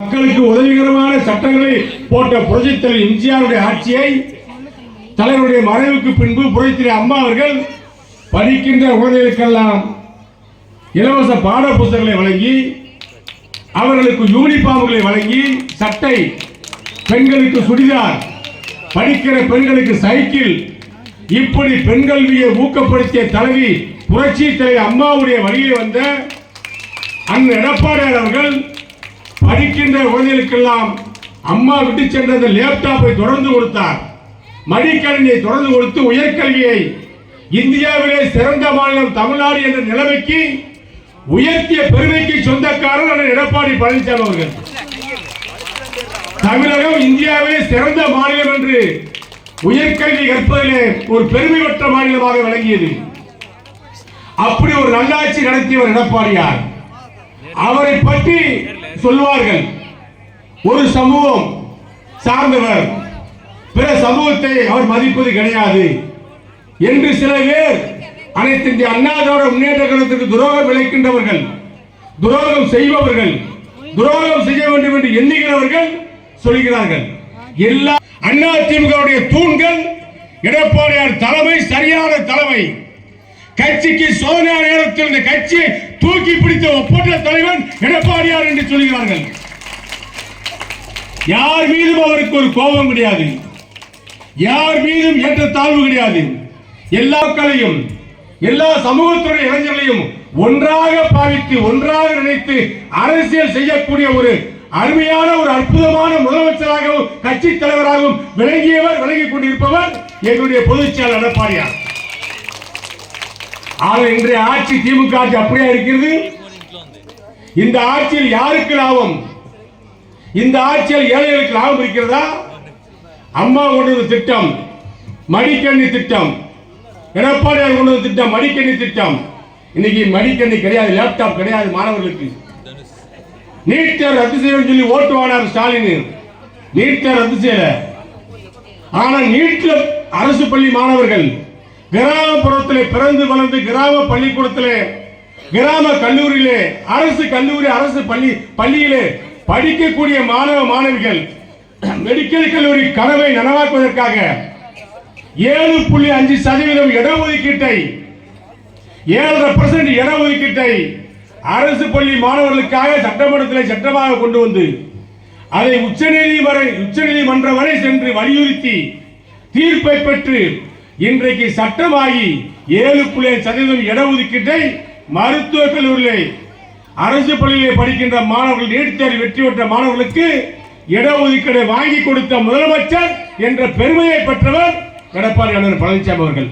மக்களுக்கு உதவிகரமான சட்டங்களை போட்ட புரட்சித்தலைவர் எம்ஜிஆருடைய ஆட்சியை தலைவருடைய மறைவுக்கு பின்பு புரட்சித்தலைவர் அம்மா அவர்கள் படிக்கின்ற குழந்தைகளுக்கெல்லாம் இலவச பாட புத்தகங்களை வழங்கி அவர்களுக்கு யூனிஃபார்ம்களை வழங்கி சட்டை பெண்களுக்கு சுடிதார் படிக்கிற பெண்களுக்கு சைக்கிள் இப்படி பெண் கல்வியை ஊக்கப்படுத்திய தலைவி புரட்சி தலைவர் அம்மாவுடைய வழியில் வந்த அண்ணன் எடப்பாடியார் அவர்கள் படிக்கின்ற குழந்தைகளுக்கெல்லாம் அம்மா விட்டு சென்ற அந்த லேப்டாப்பை தொடர்ந்து கொடுத்தார். மடிக்கணினியை தொடர்ந்து கொடுத்து உயர்கல்வியை இந்தியாவிலே சிறந்த மாநிலம் தமிழ்நாடு என்ற நிலைமைக்கு உயர்த்திய பெருமைக்கு சொந்தக்காரர் எடப்பாடி பழனிசாமி அவர்கள். தமிழகம் இந்தியாவிலே சிறந்த மாநிலம் என்று உயர்கல்வி கற்பதிலே ஒரு பெருமை பெற்ற மாநிலமாக விளங்கியது. அப்படி ஒரு நல்லாட்சி நடத்தியவர் எடப்பாடியார். அவரை பற்றி சொல்வார்கள் ஒரு சமூகம் சார்ந்தவர் பிற சமூகத்தை அவர் மதிப்பது கிடையாது. என்று சில பேர் அனைத்து இந்திய அண்ணா திராவிட முன்னேற்ற கழகத்துக்கு துரோகம் விளைக்கின்றவர்கள் துரோகம் செய்பவர்கள் துரோகம் செய்ய வேண்டும் என்று எண்ணுகிறவர்கள் சொல்கிறார்கள். எல்லா அண்ணா திமுகவுடைய தூண்கள் எடப்பாடியார் தலைமை சரியான தலைமை. கட்சிக்கு சோதனை நேரத்தில் இந்த கட்சியை தூக்கி பிடித்த ஒப்பற்ற தலைவன் எடப்பாடியார் என்று சொல்கிறார்கள். யார் மீதும் அவருக்கு ஒரு கோபம் கிடையாது. யார் மீதும் ஏற்ற தாழ்வு கிடையாது. எல்லா மக்களையும் எல்லா சமூகத்துடைய இளைஞர்களையும் ஒன்றாக பாவித்து ஒன்றாக நினைத்து அரசியல் செய்யக்கூடிய ஒரு அருமையான ஒரு அற்புதமான முதலமைச்சராகவும் கட்சி தலைவராகவும் விளங்கியவர் விளங்கிக் கொண்டிருப்பவர் என்னுடைய பொதுச் செயலர் எடப்பாடியார். ஆனால் இன்றைய ஆட்சி திமுக ஆட்சி அப்படியே இருக்கிறது? இந்த ஆட்சியில் யாருக்கு லாபம்? இந்த ஆட்சியில் ஏழைகளுக்கு லாபம் இருக்கிறதா? அம்மா கொண்டு திட்டம் மடிக்கண்ணி திட்டம் எடப்பாடியார் கொண்டு திட்டம் மடிக்கண்ணி திட்டம். இன்னைக்கு மடிக்கண்ணி கிடையாது லேப்டாப் கிடையாது மாணவர்களுக்கு. நீட் தேர்வு ரத்து செய்யணும்னு சொல்லி ஓட்டு வாங்கினார் ஸ்டாலின். நீட் தேர்வு ரத்து செய்யல. ஆனா நீட்ல அரசு பள்ளி மாணவர்கள் கிராமப்புறத்திலே பிறந்து வளர்ந்து கிராம பள்ளிக்கூடத்திலே கிராம கல்லூரியிலே அரசு கல்லூரி அரசு பள்ளி பள்ளியிலே படிக்கக்கூடிய மாணவ மாணவிகள் மெடிக்கல் கல்லூரி கனவை நனவாக்குவதற்காக ஏழு புள்ளி அஞ்சு சதவீதம் இடஒதுக்கீட்டை ஏழரை பர்சன்ட் இடஒதுக்கீட்டை அரசு பள்ளி மாணவர்களுக்காக சட்டமன்றத்தில் சட்டமாக கொண்டு வந்து அதை உச்சநீதிமன்ற உச்சநீதிமன்றம் வரை சென்று வலியுறுத்தி தீர்ப்பை பெற்று இன்றைக்கு சட்டமாகி ஏழு புள்ளி சதவீதம் இடஒதுக்கீட்டை மருத்துவக் கல்லூரியிலே அரசு பள்ளியிலே படிக்கின்ற மாணவர்கள் நீட் தேர்வு வெற்றி பெற்ற மாணவர்களுக்கு இடஒதுக்கீடை வாங்கி கொடுத்த முதலமைச்சர் என்ற பெருமையை பெற்றவர் எடப்பாடி அண்ணன் பழனிசாமி அவர்கள்.